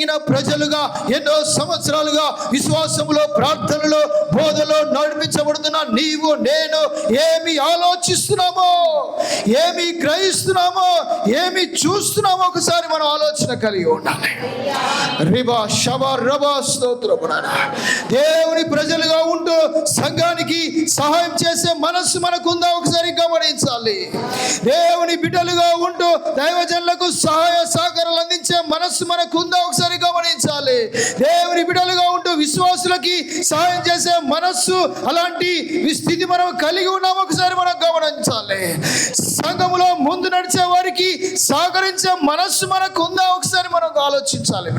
కలిగిన ప్రజలుగా ఎన్నో సంవత్సరాలుగా విశ్వాసములో ప్రార్థనలో బోధలో నడిపించబడుతున్న నీవు నేను ఏమి ఆలోచిస్తున్నామో ఏమి గ్రహిస్తున్నామో ఏమి చూస్తున్నామో ఒకసారి మనం ఆలోచన కలిగి ఉండాలి. రిబా శవ రబా స్తోత్రం దేవుని ప్రజలుగా ఉంటూ సంఘానికి సహాయం చేసే మనస్సు మనకుందా ఒకసారి గమనించాలి. దేవుని బిడ్డలుగా ఉంటూ దైవజనులకు సహాయ సహకారాలు అందించే మనస్సు మనకుందా ఒకసారి గమనించాలి దేవుని బిడ్డలుగా ఉంటూ విశ్వాసులకి సహాయం చేసే మనస్సు అలాంటి స్థితి మనం కలిగి ఉన్నాం. ఒకసారి మనం గమనించాలి. సంఘములో ముందు నడిచే వారికి సహకరించే మనస్సు మనకు ఉందా ఒకసారి మనం ఆలోచించాలి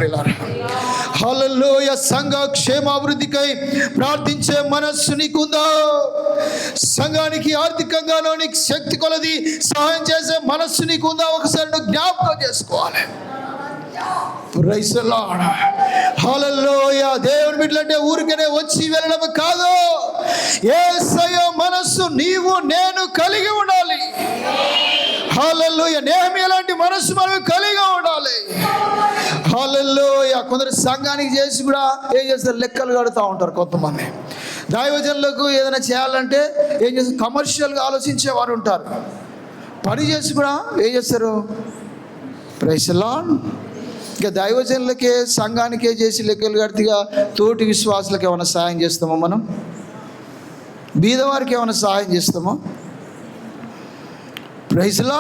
హలలోయ సంఘ క్షేమాభివృద్ధికై ప్రార్థించే మనస్సు నీకుందా? సంఘానికి ఆర్థికంగానో నీకు శక్తి కొలది సహాయం చేసే మనస్సు నీకుందా? ఒకసారి నువ్వు జ్ఞాపకం చేసుకోవాలి. దేవుని బిడ్డలంటే ఊరికనే వచ్చి వెళ్ళడం కాదు. ఏసయ్య మనస్సు నీవు నేను కలిగి ఉండాలి. హాలల్లోయ నేను ఎలాంటి మనస్సు మనం కలిగి ఉండాలి. హాలల్లోయ కొందరు సంఘానికి చేసి కూడా ఏం చేస్తారు? లెక్కలు కడుతూ ఉంటారు కొంతమంది. దైవజనులకు ఏదైనా చేయాలంటే ఏం చేస్తారు? కమర్షియల్గా ఆలోచించే వారు ఉంటారు. పని చేసి కూడా ఏం చేస్తారు? ప్రైసలా ఇక దైవజనులకే సంఘానికే చేసి లెక్కలు కడితేగా తోటి విశ్వాసులకు ఏమైనా సహాయం చేస్తామో మనం? బీదవారికి ఏమైనా సహాయం చేస్తామో? ప్రైజ్లా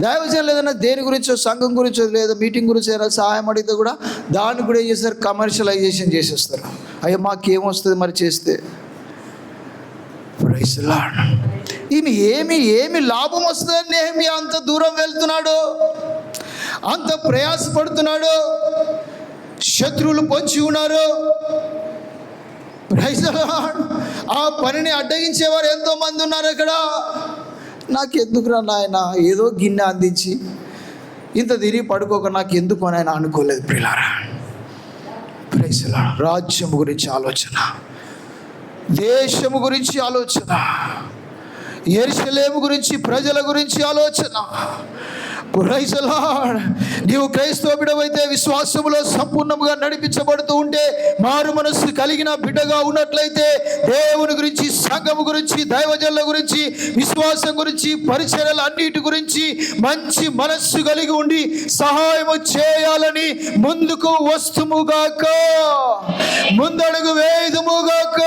దైవజనులు ఏదైనా దేని గురించో సంఘం గురించో లేదా మీటింగ్ గురించి ఏదైనా సహాయం అడిగితే కూడా దాన్ని కూడా ఏం చేస్తారు? కమర్షియలైజేషన్ చేసేస్తారు. అయ్యో మాకేమొస్తుంది మరి చేస్తే? ప్రైజ్లా ఈమె ఏమి ఏమి లాభం వస్తుందని నేమి అంత దూరం వెళ్తున్నాడు? అంత ప్రయాసపడుతున్నాడు. శత్రువులు పొంచి ఉన్నారు. ఆ పనిని అడ్డగించేవారు ఎంతో మంది ఉన్నారు ఇక్కడ నాకు ఎందుకురా నాయన ఏదో గిన్నె అందించి ఇంత తిరిగి పడుకోక నాకు ఎందుకు అని ఆయన అనుకోలేదు ప్రిలారా Praise రాజ్యం గురించి ఆలోచన. దేశము గురించి ఆలోచన. ఎరుసలేము గురించి ప్రజల గురించి ఆలోచన. నీవు క్రైస్తవ బిడవైతే విశ్వాసములో సంపూర్ణంగా నడిపించబడుతూ ఉంటే మారు మనస్సు కలిగిన బిడ్డగా ఉన్నట్లయితే దేవుని గురించి సంఘము గురించి దైవజనుల గురించి విశ్వాసం గురించి పరిచర్యల అన్నిటి గురించి మంచి మనస్సు కలిగి ఉండి సహాయము చేయాలని ముందుకు వస్తుముగాక ముందడుగు వేయుదుముగాక